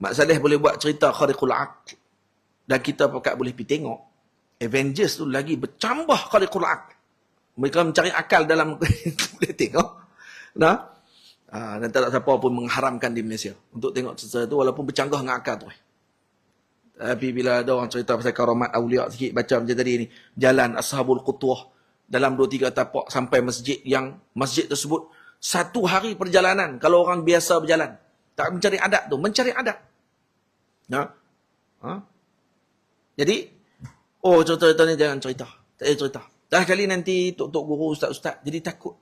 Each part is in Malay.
Mak Saleh boleh buat cerita khariqul aql. Dan kita pakat boleh pergi tengok. Avengers tu lagi bercambah khariqul aql. Mereka mencari akal dalam boleh tengok. Nah. Ha, dan tak siapa pun mengharamkan di Malaysia untuk tengok cerita tu walaupun bercanggah dengan akal tu. Tapi bila ada orang cerita pasal karamat awliya sikit baca macam tadi ni, jalan ashabul qutwah dalam dua tiga tapak sampai masjid yang masjid tersebut satu hari perjalanan kalau orang biasa berjalan tak mencari adat tu mencari adat ha? Ha? jadi oh cerita-cerita ni jangan cerita tak payah cerita dah kali nanti tok-tok guru ustaz-ustaz jadi takut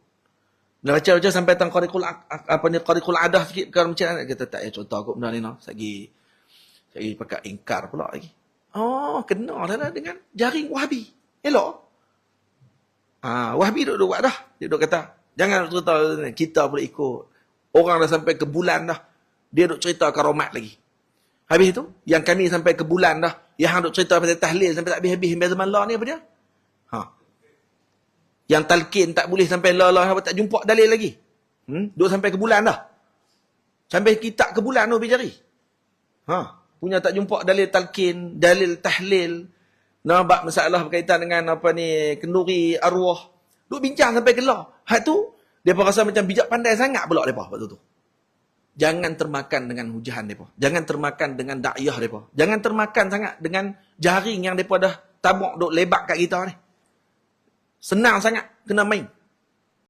bila baca-baca sampai tang qarikul apa ni qarikul adah sikit perkara macam mana kita tak payah cerita kok benda ni no sagi sagi pakai ingkar pula lagi oh kena lah dengan jaring wahabi elok Ah, Wahabi duduk buat dah. Dia duduk kata, jangan cerita kita boleh ikut. Orang dah sampai ke bulan dah. Dia duduk cerita karomat lagi. Habis itu, yang kami sampai ke bulan dah. Yang duduk cerita pasal tahlil sampai tak habis-habis. Himbiaz zaman Allah ni apa dia? Ha. Yang talqin tak boleh sampai la la tak jumpa dalil lagi. Hmm? Duduk sampai ke bulan dah. Sampai kita ke bulan tu pergi cari. Ha. Punya tak jumpa dalil talqin, dalil tahlil, Nampak masalah berkaitan dengan apa ni kenduri arwah. Duk bincang sampai kelar. Hak tu depa rasa macam bijak pandai sangat pula depa waktu tu. Jangan termakan dengan hujahan depa. Jangan termakan dengan dakyah depa. Jangan termakan sangat dengan jaring yang depa dah tabuk duk lebak kat kita ni. Senang sangat kena main.